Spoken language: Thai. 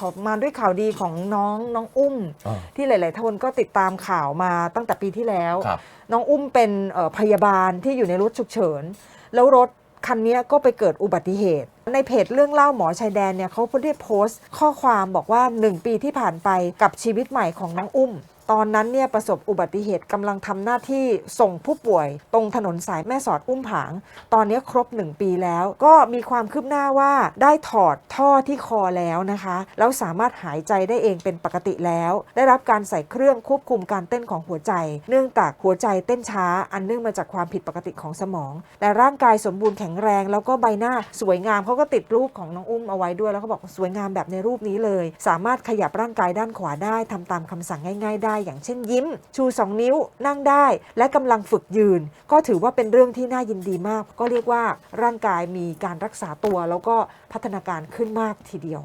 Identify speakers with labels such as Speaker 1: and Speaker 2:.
Speaker 1: ขอมาด้วยข่าวดีของน้องน้องอุ้ม
Speaker 2: อ่า
Speaker 1: ที่หลายๆท่านก็ติดตามข่าวมาตั้งแต่ปีที่แล้ว
Speaker 2: ครับ
Speaker 1: น้องอุ้มเป็นเอ่อพยาบาลที่อยู่ในรถฉุกเฉิน แล้วรถคันนี้ก็ไปเกิดอุบัติเหตุ ในเพจเรื่องเล่าหมอชายแดนเนี่ยเขาได้โพสต์ ข้อความบอกว่า 1 ปีที่ผ่านไปกับชีวิตใหม่ของน้องอุ้ม ตอนนั้นเนี่ยประสบอุบัติเหตุกำลังทำหน้าที่ส่งผู้ป่วย ตรงถนนสายแม่สอดอุ้มผาง ตอนนี้ครบ 1 ปีแล้ว ก็มีความคืบหน้าว่าได้ถอดท่อที่คอแล้วนะคะ แล้วสามารถหายใจได้เองเป็นปกติแล้ว ได้รับการใส่เครื่องควบคุมการเต้นของหัวใจ เนื่องจากหัวใจเต้นช้า อันเนื่องมาจากความผิดปกติของสมอง แต่ร่างกายสมบูรณ์แข็งแรง แล้วก็ใบหน้าสวยงามเขาก็ติดรูปของน้องอุ้มเอาไว้ด้วยแล้วเขาบอกสวยงามแบบในรูปนี้เลย สามารถขยับร่างกายด้านขวาได้ทำตามคำสั่งง่าย ๆ ได้อย่างเช่นยิ้ม ชู 2 นิ้วนั่งได้ และกำลังฝึกยืน ก็ถือว่าเป็นเรื่องที่น่ายินดีมาก ก็เรียกว่าร่างกายมีการรักษาตัวแล้วก็พัฒนาการขึ้นมากทีเดียว